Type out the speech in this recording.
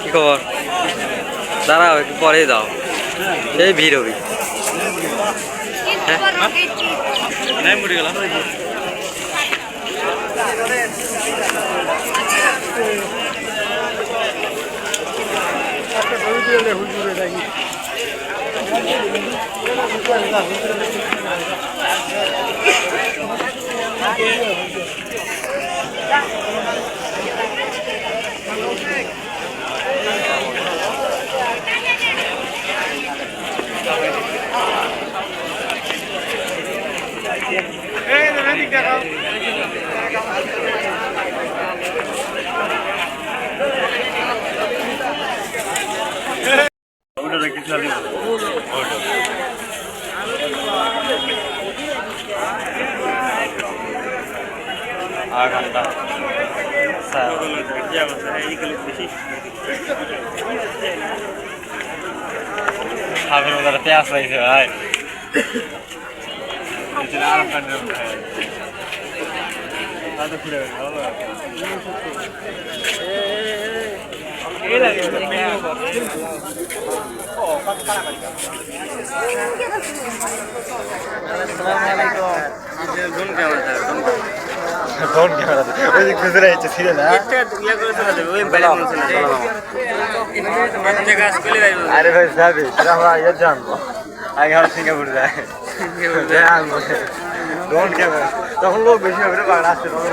কি খবর? দাঁড়াও একটু পরেই দাও এই ভিড় হবি নাই মরে গেলাম খাবেন ওরা পেঁয়াজ পাইছে ভাই। আরাম কান্ডে হয়তো খুলে ভালো ফোন ক্যামেরা ওই যে খুচরা হচ্ছে ছিল না আরে ভাই যাবে? আমরা ইয়ে জানব আগে আমরা সিঙ্গাপুর যাই ডোন্ট ক্যামেরা তখন লোক বেশি হবে না। বাংলা আসছে তখন।